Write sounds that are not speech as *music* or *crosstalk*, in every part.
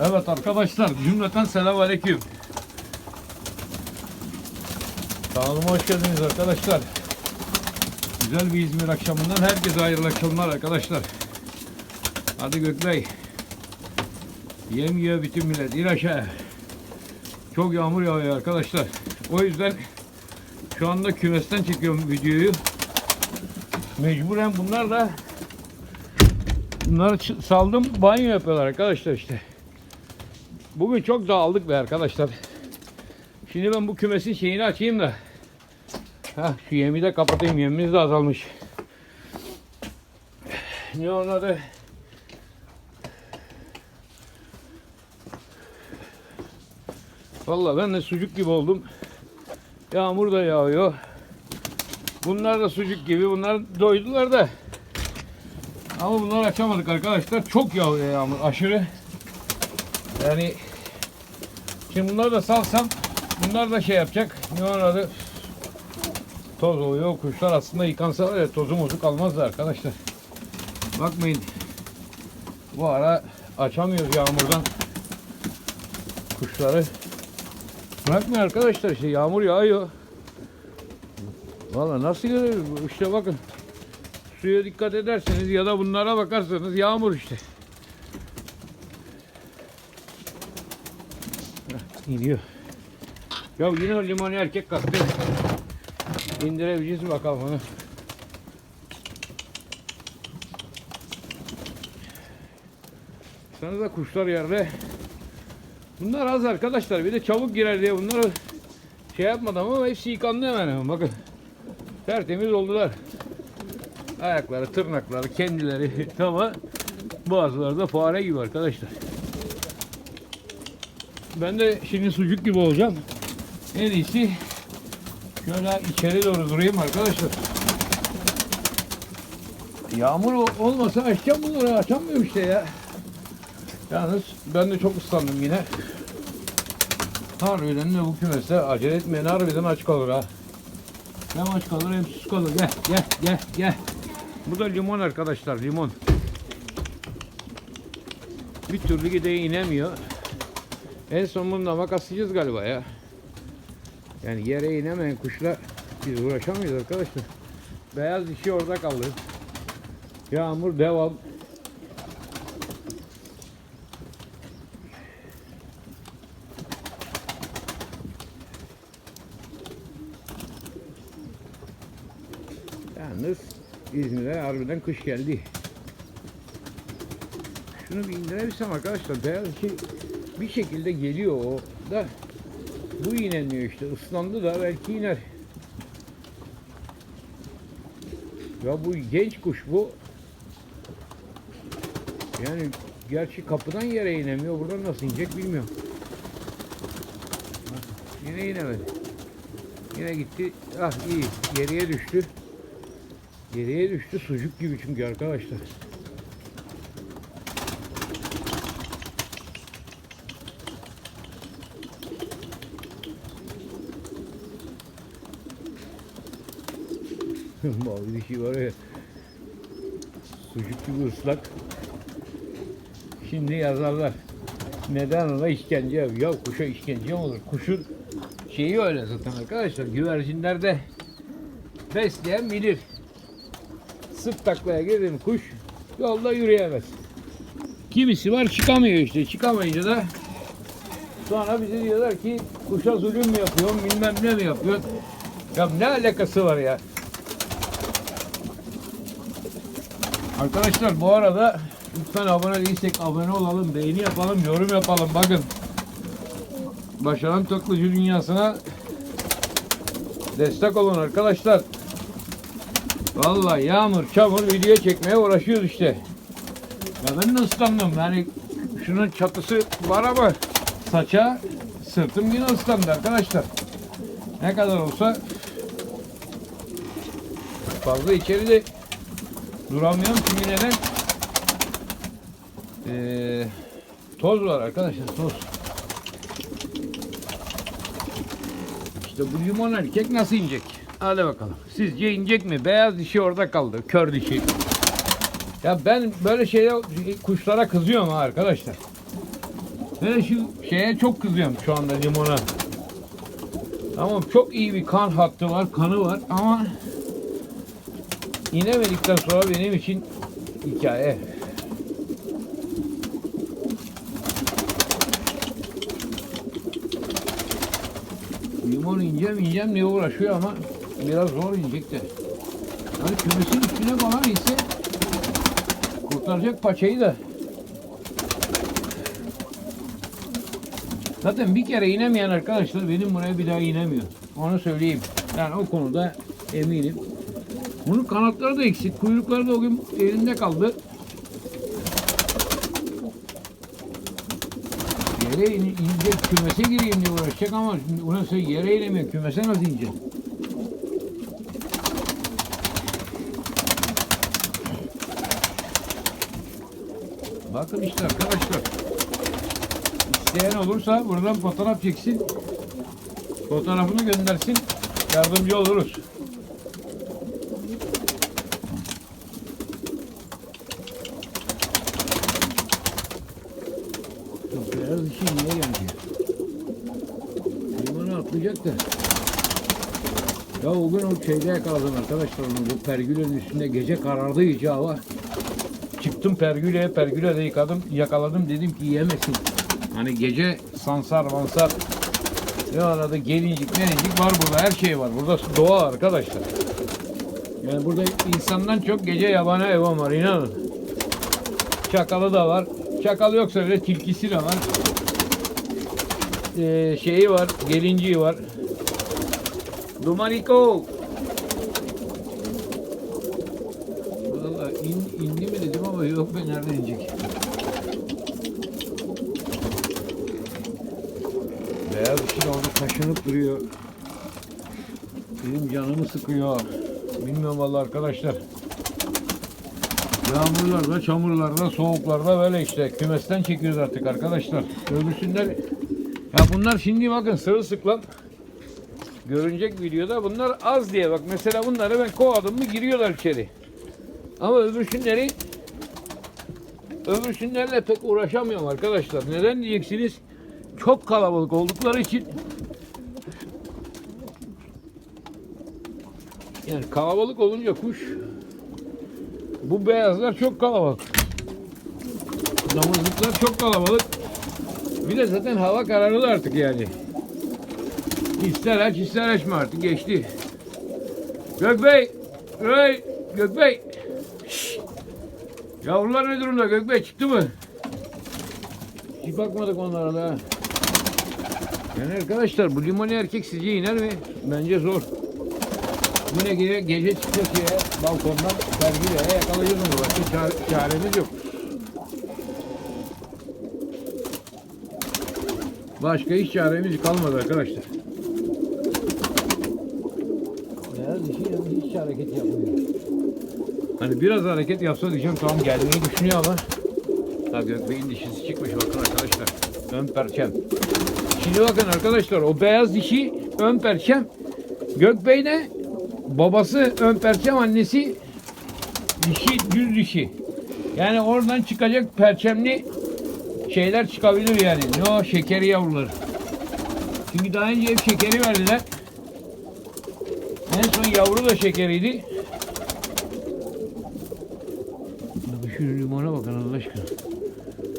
Evet arkadaşlar cümleten selam aleyküm. Kanalıma hoş geldiniz arkadaşlar. Güzel bir İzmir akşamından herkese hayırlı akşamlar arkadaşlar. Hadi Gökbey. Yem yiyor bütün millet. İn aşağı. Çok yağmur yağıyor arkadaşlar. O yüzden şu anda kümesten çekiyorum videoyu. Mecburen bunlar da bunları saldım banyo yapıyorlar arkadaşlar işte. Bugün çok dağıldık be arkadaşlar. Şimdi ben bu kümesin şeyini açayım da. Hah şu yemi de kapatayım. Yemimiz de azalmış. Ne onun adı? Vallahi ben de sucuk gibi oldum. Yağmur da yağıyor. Bunlar da sucuk gibi. Bunlar doydular da. Ama bunları açamadık arkadaşlar. Çok yağıyor yağmur. Aşırı. Yani şimdi bunları da salsam bunlar da şey yapacak. Ne onun adı? Toz oluyor. Kuşlar aslında yıkansa var ya tozu mozu kalmazdı arkadaşlar. Bakmayın. Bu ara açamıyoruz yağmurdan kuşları. Bırakmayın arkadaşlar işte yağmur yağıyor. Valla nasıl görüyoruz? İşte bakın. Suya dikkat ederseniz ya da bunlara bakarsanız yağmur işte. İniyor. Ya yine limon erkek kalktı. İndirebileceğiz bakalım onu. Sana da kuşlar yerde. Bunlar az arkadaşlar. Bir de çabuk girer diye bunları şey yapmadım ama hepsi yıkandı hemen hemen. Bakın. Tertemiz oldular. Ayakları, tırnakları, kendileri *laughs* ama bazıları da fare gibi arkadaşlar. Ben de şimdi sucuk gibi olacağım. En iyisi şöyle içeri doğru durayım arkadaşlar. Yağmur ol- olmasa açacağım bunları açamıyorum işte ya. Yalnız ben de çok ıslandım yine. Harbiden de bu kümeste acele etmeyin harbiden aç kalır ha. Hem aç kalır hem sus kalır. Gel gel gel gel. Bu da limon arkadaşlar limon. Bir türlü gideye inemiyor. En son bunu da makaslayacağız galiba ya. Yani yere inemeyen kuşla biz uğraşamayız arkadaşlar. Beyaz dişi orada kaldı. Yağmur devam. Yalnız İzmir'e harbiden kış geldi. Şunu bir indirebilsem arkadaşlar beyaz şey bir şekilde geliyor o da bu inemiyor işte ıslandı da belki iner. Ya bu genç kuş bu. Yani gerçi kapıdan yere inemiyor. Buradan nasıl inecek bilmiyorum. Yine inemedi. Yine gitti. Ah iyi. Geriye düştü. Geriye düştü sucuk gibi çünkü arkadaşlar. *laughs* Mavi şey var ya. Sucuk gibi ıslak. Şimdi yazarlar. Neden ona işkence Ya kuşa işkence mi olur? Kuşun şeyi öyle zaten arkadaşlar. Güvercinlerde besleyen bilir. Sırt taklaya girdi mi kuş yolda yürüyemez. Kimisi var çıkamıyor işte. Çıkamayınca da sonra bize diyorlar ki kuşa zulüm mü yapıyorsun bilmem ne mi yapıyorsun. Ya ne alakası var ya? Arkadaşlar bu arada lütfen abone değilsek abone olalım, beğeni yapalım, yorum yapalım. Bakın Başaran Toklucu dünyasına destek olun arkadaşlar. Vallahi yağmur, çamur video çekmeye uğraşıyoruz işte. Ya ben de ıslandım. Yani şunun çatısı var ama saça sırtım yine ıslandı arkadaşlar. Ne kadar olsa fazla içeride duramıyorum çünkü neden? Ee, toz var arkadaşlar toz. İşte bu limon erkek nasıl inecek? Hadi bakalım. Sizce inecek mi? Beyaz dişi orada kaldı. Kör dişi. Ya ben böyle şeye kuşlara kızıyorum arkadaşlar. Hele şu şeye çok kızıyorum şu anda limona. Tamam çok iyi bir kan hattı var, kanı var ama inemedikten sonra benim için hikaye. Limon ineceğim ineceğim diye uğraşıyor ama biraz zor inecek de. Hani kümesin üstüne falan ise kurtaracak paçayı da. Zaten bir kere inemeyen arkadaşlar benim buraya bir daha inemiyor. Onu söyleyeyim. Yani o konuda eminim. Bunun kanatları da eksik. Kuyrukları da o gün elinde kaldı. Yere in, inecek, kümese gireyim diye uğraşacak ama şimdi burası yere inemiyor. Kümese nasıl inecek? Bakın işte arkadaşlar. İsteyen olursa buradan fotoğraf çeksin. Fotoğrafını göndersin. Yardımcı oluruz. Niye gelmiyor? Limonu atlayacak da. Ya o gün o şeyde yakaladım arkadaşlar onu bu pergülenin üstünde gece karardı iyice hava. Çıktım pergüleye, pergüle de yıkadım, yakaladım dedim ki yemesin. Hani gece sansar mansar ne arada gelincik melincik var burada her şey var. Burada doğa arkadaşlar. Yani burada insandan çok gece yabani hayvan var inanın. Çakalı da var. Çakalı yoksa bile tilkisi de var. Ee, şeyi var, gelinciği var. Dumaniko. Valla in, indi mi dedim ama yok be nereden inecek? Beyaz ışık orada taşınıp duruyor. Benim canımı sıkıyor. Bilmiyorum vallahi arkadaşlar. Yağmurlarda, çamurlarda, soğuklarda böyle işte kümesten çekiyoruz artık arkadaşlar. Öbürsünler ya bunlar şimdi bakın sırılsıklam görünecek videoda bunlar az diye bak mesela bunları ben kovadım mı giriyorlar içeri. Ama öbürsünleri öbürsünlerle pek uğraşamıyorum arkadaşlar. Neden diyeceksiniz? Çok kalabalık oldukları için yani kalabalık olunca kuş bu beyazlar çok kalabalık. Damızlıklar çok kalabalık. Bir de zaten hava kararlı artık yani. İster aç ister açma artık geçti. Gökbey! Hey! Gökbey! Şşş! Yavrular ne durumda Gökbey çıktı mı? Hiç bakmadık onlara da. Yani arkadaşlar bu limoni erkek sizce iner mi? Bence zor. Yine gece, gece çıkacak şeye, balkondan pergüleye yakalayacağız onu. Başka çare, çaremiz yok. Başka hiç çaremiz kalmadı arkadaşlar. Beyaz dişi yalnız hiç hareket yapmıyor. Hani biraz hareket yapsa diyeceğim tamam gelmeyi düşünüyor ama Ha gökbeğin dişisi çıkmış bakın arkadaşlar. Ön perçem. Şimdi bakın arkadaşlar o beyaz dişi ön perçem. Gökbey ne? Babası ön perçem annesi dişi düz dişi. Yani oradan çıkacak perçemli şeyler çıkabilir yani. Ne o şekeri yavruları. Çünkü daha önce hep şekeri verdiler. En son yavru da şekeriydi. Abi şu limona bakın Allah aşkına.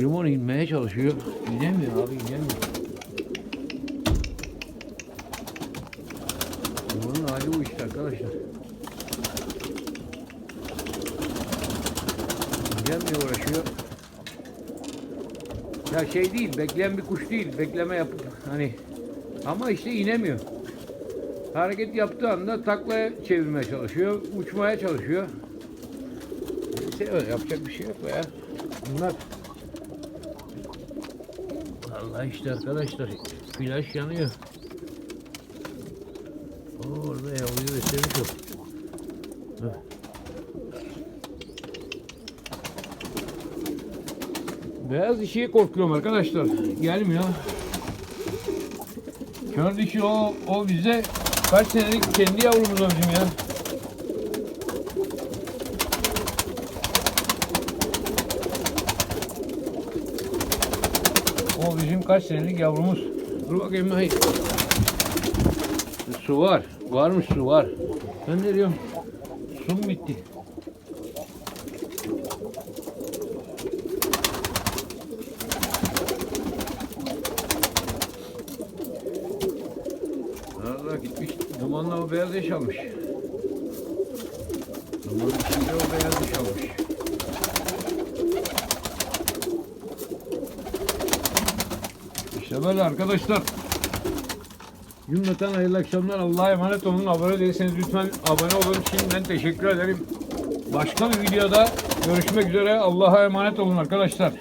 Limon inmeye çalışıyor. İnemiyor abi inemiyor. Limonun hali bu işte arkadaşlar. İnemiyor uğraşıyor. Ya şey değil, bekleyen bir kuş değil. Bekleme yapıp hani ama işte inemiyor. Hareket yaptığı anda taklaya çevirmeye çalışıyor, uçmaya çalışıyor. Neyse öyle yapacak bir şey yok ya. Bunlar Allah işte arkadaşlar flaş yanıyor. Oo, orada yavruyu beslemiş o. Dur. Beyaz dişiye korkuyorum arkadaşlar. Gelmiyor. Kör dişi o, o bize kaç senelik kendi yavrumuz o bizim ya. O bizim kaç senelik yavrumuz. Dur bakayım hayır. Su var. Varmış su var. Ben ne diyorum? Su mu bitti? Beyaz eş almış. Dumanın içinde o beyaz eş. İşte böyle arkadaşlar. Cümleten hayırlı akşamlar. Allah'a emanet olun. Abone değilseniz lütfen abone olun. Şimdiden teşekkür ederim. Başka bir videoda görüşmek üzere. Allah'a emanet olun arkadaşlar.